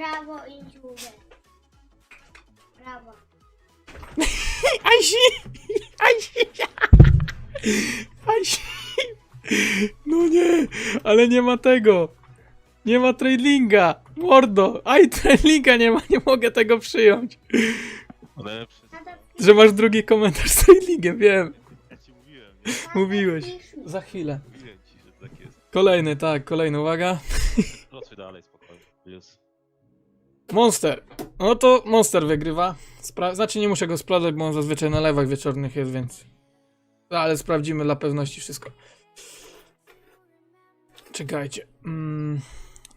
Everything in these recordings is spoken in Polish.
prawo i dziurę. Prawo. Asi! Asi! Asi! No nie, ale nie ma tego. Nie ma trailinga. Mordo, aj trailinga nie ma, nie mogę tego przyjąć. Tata, Że masz drugi komentarz z trailingiem, wiem. Ja ci mówiłem, nie? tata, Mówiłeś. pisz mi. Za chwilę. Mówiłem ci, że tak jest. Kolejny, tak, kolejny, uwaga. Pracuj dalej, spokojnie. Jest. Monster. No to Monster wygrywa. Spra- znaczy nie muszę go sprawdzać, bo on zazwyczaj na lewach wieczornych jest, więc... Ale sprawdzimy dla pewności wszystko. Czekajcie. Mm,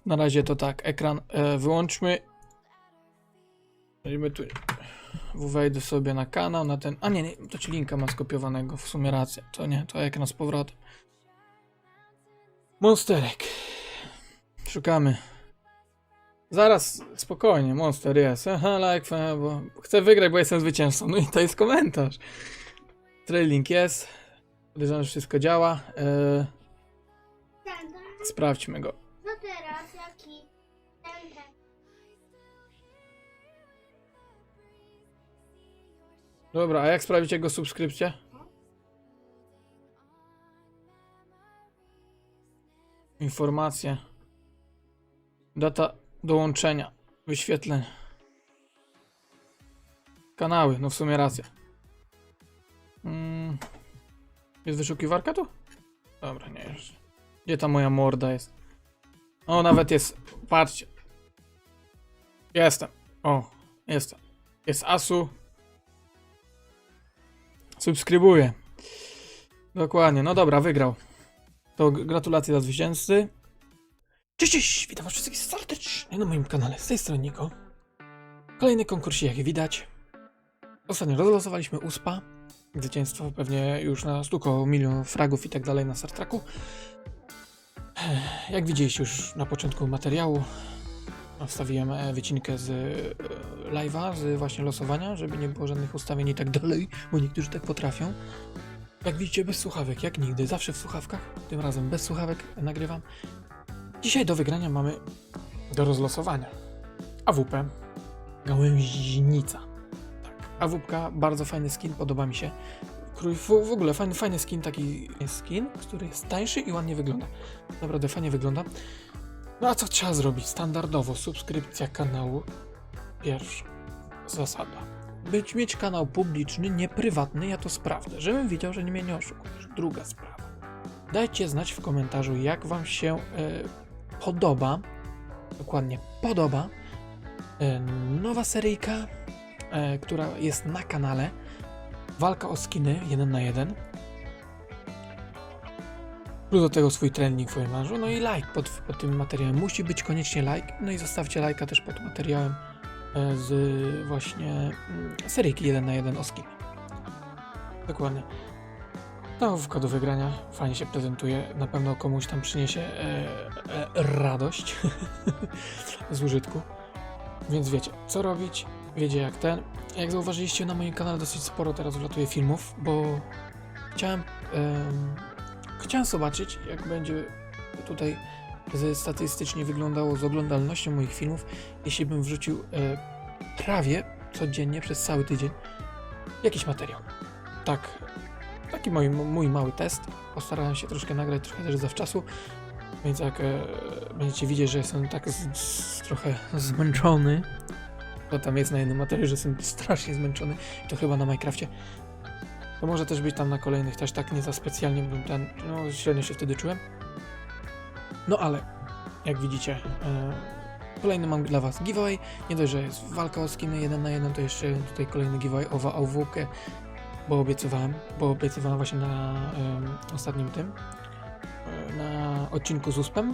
na razie to tak, ekran e, wyłączmy. Weźmy tu... Wejdę sobie na kanał, na ten... A nie, nie, to ci linka ma skopiowanego, w sumie rację. To nie, to ekran z powrotem. Monsterek. Szukamy. Zaraz, spokojnie, Monster jest. Aha, like, fan, bo chcę wygrać, bo jestem zwycięzcą. No i to jest komentarz. Trailing jest. Podejrzewam, że wszystko działa. Eee, Tata, sprawdźmy go. co teraz? Jaki? Ten, ten. Dobra, a jak sprawdzić jego subskrypcję? Informacje. Data dołączenia. Wyświetleń. Kanały, no w sumie racja. Mm. Jest wyszukiwarka tu? Dobra, nie już. Gdzie ta moja morda jest? O, nawet jest. Patrzcie. Jestem. O, jestem. Jest Asu. Subskrybuję. Dokładnie, no dobra, wygrał. To gratulacje dla zwycięzcy. Cześć, cześć, witam was wszystkich serdecznie na moim kanale. Z tej strony Niko. Kolejny konkurs, jak widać. Ostatnio rozlosowaliśmy USPA. Zwycięstwo pewnie już na stuko milion fragów i tak dalej na Star Treku. Jak widzieliście już na początku materiału, wstawiłem e, wycinkę z e, live'a, z właśnie losowania, żeby nie było żadnych ustawień i tak dalej, bo niektórzy tak potrafią. Jak widzicie, bez słuchawek, jak nigdy, zawsze w słuchawkach, tym razem bez słuchawek nagrywam. Dzisiaj do wygrania mamy do rozlosowania AWP Gałęźnica. Tak, AWP, bardzo fajny skin, podoba mi się. W, w ogóle fajny, fajny skin, taki skin, który jest tańszy i ładnie wygląda. Naprawdę fajnie wygląda. No a co trzeba zrobić? Standardowo subskrypcja kanału. Pierwsza zasada. Być mieć kanał publiczny, nie prywatny, ja to sprawdzę, żebym wiedział, że nie mnie nie oszukujesz. Druga sprawa. Dajcie znać w komentarzu, jak wam się e, podoba, dokładnie podoba, e, nowa seryjka, e, która jest na kanale. Walka o skiny 1 na 1. Plus do tego swój trening w marzu. No i like pod, pod tym materiałem. Musi być koniecznie like. No i zostawcie lajka też pod materiałem e, z właśnie mm, seryjki 1 na 1 o skiny. Dokładnie. Nowówka do wygrania. Fajnie się prezentuje. Na pewno komuś tam przyniesie e, e, radość z użytku. Więc wiecie, co robić. Wiecie jak ten. Jak zauważyliście na moim kanale dosyć sporo teraz wlatuje filmów, bo chciałem em, chciałem zobaczyć jak będzie tutaj statystycznie wyglądało z oglądalnością moich filmów, jeśli bym wrzucił e, prawie codziennie przez cały tydzień jakiś materiał. Tak, taki mój, mój mały test. Postarałem się troszkę nagrać, trochę też zawczasu, więc jak e, będziecie widzieć, że jestem tak z, z, trochę zmęczony, to tam jest na jednym materiale, że jestem strasznie zmęczony, to chyba na Minecrafcie. To może też być tam na kolejnych, też tak nie za specjalnie bym ten, no średnio się wtedy czułem. No ale, jak widzicie, e, kolejny mam dla was giveaway. Nie dość, że jest walka o skiny 1 na 1, to jeszcze tutaj kolejny giveaway o AWP, bo obiecywałem, bo obiecywałem właśnie na em, ostatnim tym, e, na odcinku z USPem.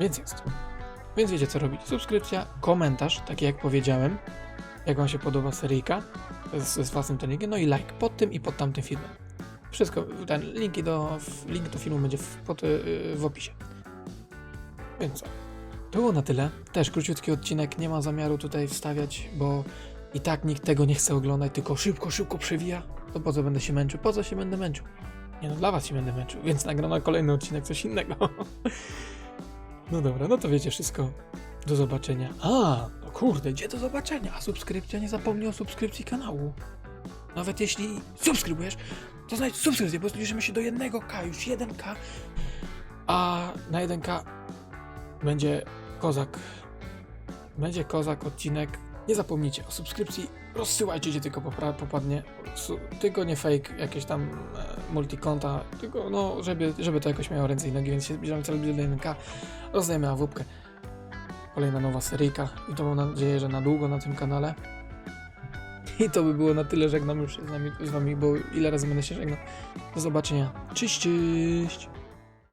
Więc jest. Więc wiecie co robić. Subskrypcja, komentarz, taki jak powiedziałem, jak wam się podoba seryjka z, z własnym treningiem, no i like pod tym i pod tamtym filmem. Wszystko, ten linki do, link do filmu będzie w, pod, yy, w opisie. Więc? To było na tyle. Też króciutki odcinek, nie ma zamiaru tutaj wstawiać, bo i tak nikt tego nie chce oglądać, tylko szybko, szybko przewija. To po co będę się męczył? Po co się będę męczył? Nie no, dla was się będę męczył, więc nagram na kolejny odcinek coś innego. No dobra, no to wiecie wszystko. Do zobaczenia. A, no kurde, gdzie do zobaczenia? A subskrypcja, nie zapomnij o subskrypcji kanału. Nawet jeśli subskrybujesz, to znajdź subskrypcję, bo zbliżymy się do 1K, już 1K. A na 1K będzie kozak. Będzie kozak odcinek. Nie zapomnijcie o subskrypcji. Rozsyłajcie, gdzie tylko popadnie. Tylko nie fake, jakieś tam e, multikonta, tylko no, żeby, żeby to jakoś miało ręce i nogi, więc się zbliżamy bliżej do 1K. Rozdajemy awupkę. Kolejna nowa seryjka i to mam nadzieję, że na długo na tym kanale. I to by było na tyle, żegnam już z, nami, z wami, bo ile razy będę się żegnał. Do zobaczenia. Cześć, cześć!